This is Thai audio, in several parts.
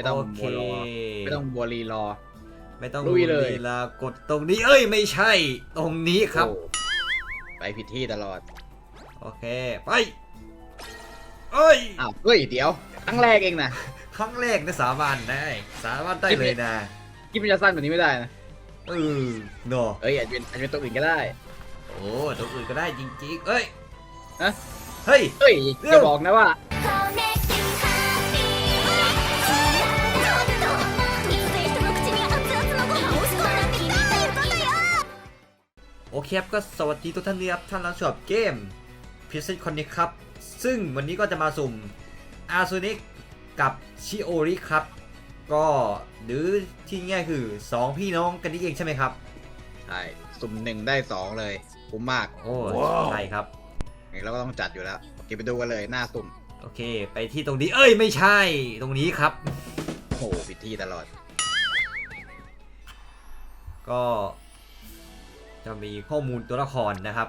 ไม่ต้องโอเค บัวรอไม่ต้องบัวรีรอ ไม่ต้องลุยเลย ลีลากดตรงนี้เอ้ยไม่ใช่ ตรงนี้ครับ โอ้ไปผิดที่ตลอดโอเค ไปเอ้ย อ้าวเฮ้ยเดี๋ยวครั้งแรกเองนะครั้งแรกนะสาบานได้สาบานได้เลยนะคิดมันจะสั้นแบบนี้ไม่ได้นะเออเนาะเอ้ยอาจจะเป็นอาจจะเป็นตัวอื่นก็ได้ โอ้ตัวอื่นก็ได้จริงๆเอ้ยฮะ เฮ้ย เฮ้ยเร็วจะบอกนะว่า Connecting เคครับก็สวัสดีทุกท่านนะครับท่านรับชมเกมพิซซ่คอนนี้ครับ ซึ่งวันนี้ก็จะมาสุ่มอาซูนิกกับชิโอริครับ ก็หรือที่ง่ายคือ 2 พี่น้องกันนี่เองใช่ไหมครับ ใช่ สุ่มหนึ่งได้สองเลยคุ้มมากโอ้ใช่ครับงั้นเราก็ต้องจัดอยู่แล้วโอเคไปดูกันเลยหน้าสุ่ม โอเค ไปที่ตรงนี้เอ้ยไม่ใช่ ตรงนี้ครับโอ้โหผิดที่ตลอด ก็ จะมีข้อมูลตัวละครนะครับ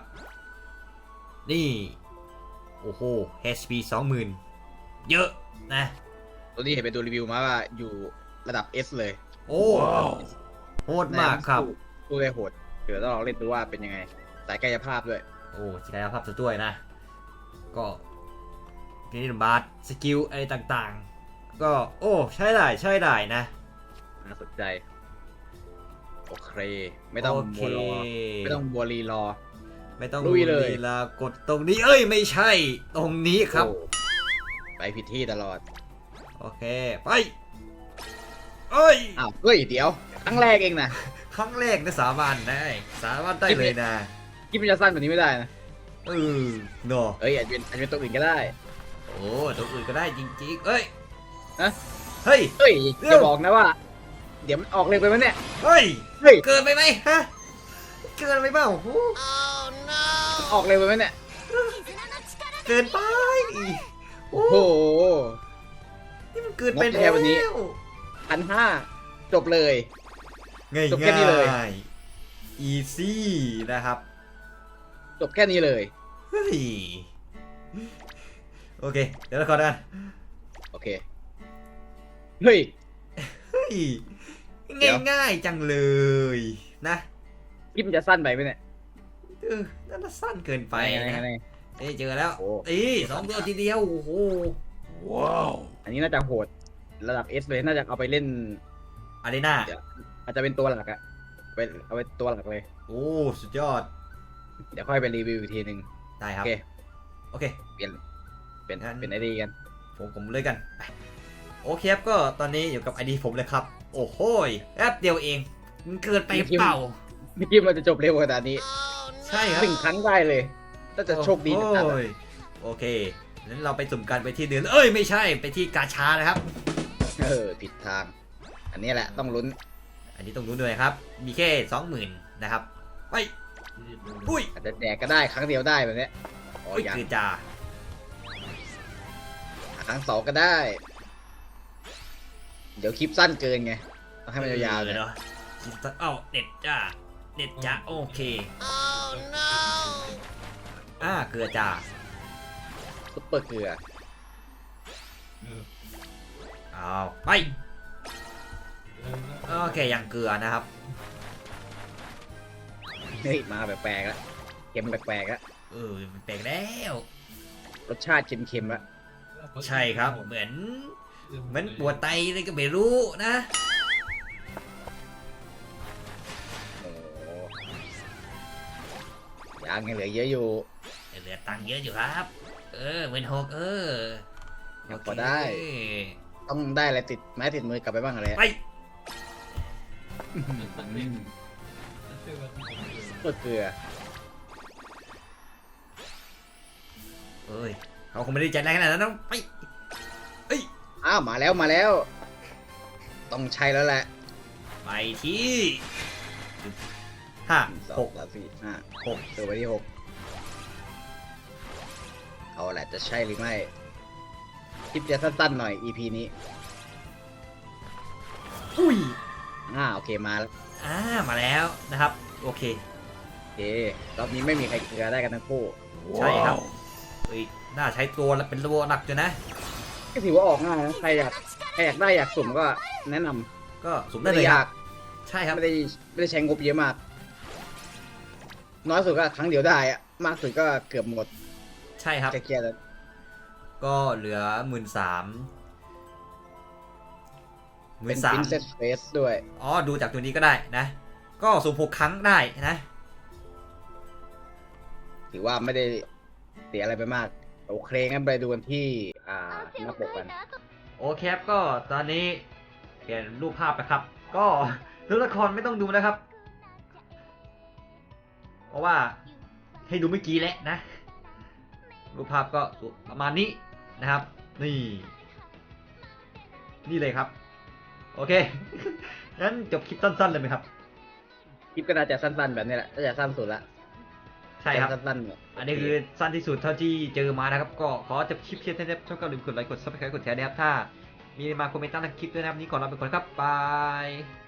นี่ โอ้โห HP 20,000 เยอะนะ ตัวนี้เห็นเป็นตัวรีวิวมาว่าอยู่ระดับ S เลย โอ้โหดมากครับสู้สู้ได้โหดเดี๋ยวต้องลองเล่นดูว่าเป็นยังไง สายกายภาพด้วย โอ้ศักยภาพสุดด้วยนะ ก็กินบาสสกิลอะไรต่างๆ ก็โอ้ ใช่ได้ ใช่ได้นะน่าสนใจ โอเค ไม่ต้องโอเคบัวรอไม่ต้องบัวรีรอ ไม่ต้องลุยเลยลีลากดตรงนี้เอ้ยไม่ใช่ ตรงนี้ครับโอ้ไปผิดที่ตลอด โอเค ไปเอ้ยอ้าวเฮ้ยเดี๋ยว ครั้งแรกเองนะครั้งแรกนะสาบานได้สาบานได้เลยนะคิดมันจะสั้นแบบนี้ไม่ได้นะเออเนาะเอ้ยอาจจะเป็นอาจจะเป็นตัวอื่นก็ได้ โอ้ตัวอื่นก็ได้จริงๆเอ้ยฮะเฮ้ยเฮ้ยเร็วจะบอกนะว่า เดี๋ยวมันออกเร็วไปไหมเนี่ย เฮ้ย เฮ้ย เกินไปไหมฮะ เกินไปเปล่าโอ้โหออกเร็วไปไหมเนี่ย เกินไปโอ้โอ้โห นี่มันเกินไปงบแค่แล้ววันนี้ พันห้าจบเลย ง่ายจบแค่นี้เลยอีซี่นะครับ จบแค่นี้เลย เฮ้ย โอเค เดี๋ยวเราขอกันโอเค เฮ้ย เฮ้ย เดี๋ยว ง่ายๆจังเลยนะคิดมันจะสั้นไปไหมเนี่ยเออนั่นนะสั้นเกินไปไหนนะไหนไหนเอ้ยเจอแล้วโอ้ อีสองตัวทีเดียว โอ้โหอันนี้น่าจะโหดระดับ S เลย น่าจะเอาไปเล่น อารีนาเดี๋ยวอาจจะเป็นตัวหลักอะไปเอาไปตัวหลักเลย โอ้ สุดยอด เดี๋ยวค่อยไปรีวิวอีกทีหนึ่ง ได้คโอรับเค โอเค เปลี่ยน เป็นงั้น เป็นไอดีกัน ผมผมเลยกันไป โอเคครับก็ตอนนี้อยู่กับไอดีผมเลยครับ โอ้โหยแป๊บเดียวเอง มันเกินไปเปล่าไม่คิดมันจะจบเร็วขนาดนี้ ใช่ครับหนึ่งครั้งได้เลยน่าจะโชคดีจัดๆโอ้อะยโอเคงั้นเราไปสุ่มกันไปที่เดือนเอ้ยไม่ใช่ไปที่กาชานะครับ เออผิดทาง อันนี้แหละต้องลุ้น อันนี้ต้องรู้ด้วยครับ มีแค่สองหมื่นนะครับไปอุ้ยอาจจะแดกก็ได้ครั้งเดียวได้แบบเนี้ยอ๋ออุ้ยยังคือจ่าครั้งสองก็ได้ เดี๋ยวคลิปสั้นเกินไงต้องให้มันยาวๆเลเลยยเนาะเอ้าเด็ดจ้าเด็ดจ้าโอเคอ่าเกลือจ่าซุปเปอร์เกลือเอาไปโอเคยังเกลือนะครับเฮ้ยมาแปลกๆแล้วเค็มแปลกๆแล้วเออมันแปลกแล้ว รสชาติเค็มๆแล้วใช่ครับเหมือนเห มือนปวดไตเลยก็ไม่รู้นะโอ้โหยังยังเหลือเยอะอยู่เหลือตังค์เยอะอยู่ครับ เออหมื่นหกเออยังพอได้โเคต้องได้อะไรติดไม้ติดมือกลับไปบ้างอะไรไปซุปเปอร์เกลือเอ้ยเขาคงไม่ได้ใจแรงขนาดนั้นนะไป อ้าวมาแล้วมาแล้ว ต้องใช้แล้วแหละไปที่ห้าสอหงกสามสี่ห้าหกตัวไปที่หกเอาแหละจะใช่หรือไม่คลิปจะสั้นๆหน่อย EP นี้อุ้ยอ่าโอเคมาแล้วอ่ามาแล้วนะครับ โอเค โอเครอบนี้ไม่มีใครเกลือได้กันทั้งคู่ใช่ครับเฮ้ยน่าใช้ตัวละเป็นตัวหนักอยู่นะ ก็ถือว่าออกง่ายนะใครอยากใครอยากได้อยากสุ่มก็แนะนำก็สุ่มไม่ได้เลได้ยคยารับกใช่ครับ ไม่ได้ไม่ได้ใช้งบเยอะมาก น้อยสุดก็ครั้งเดียวได้อะมากสุดก็เกือบหมดใช่ครับ จะเคลียร์แล้วก็เหลือหมื่นสามหมื่เป็นนสาม Princess Face ด้วย อ๋อ ดูจากตัวนี้ก็ได้นะ ก็สุ่มหกครั้งได้นะ ถือว่าไม่ได้เสียอะไรไปมาก โอเคงั้นไปดูกันที่ อ่าหน้าปกกัน โอเคครับก็ตอนนี้เปลี่ยนรูปภาพไปครับ ก็ตัวละครไม่ต้องดูนะครับ เพราะว่าให้ดูเมื่อกี้แหละนะ รูปภาพก็ประมาณนี้นะครับ นี่ นี่เลยครับ โอเคงั้นจบคลิปสั้นๆเลยไหมครับ คลิปก็น่าจะสั้นๆแบบนี้แหละน่าจะสั้นสุดละ ใช่ครับสั้นๆเนี่ยอันนี้คือสั้นที่สุดเท่าที่เจอมานะครับ ก็ขอจบคลิปเพียงเท่านี้ครับช่วยกันลืมกดไลค์กดซับสไครต์กดแชร์นะครับถ้า มีมาคอมเมนต์ใต้คลิปด้วยนะครับวันนี้ขอลาไปก่อนครับบาย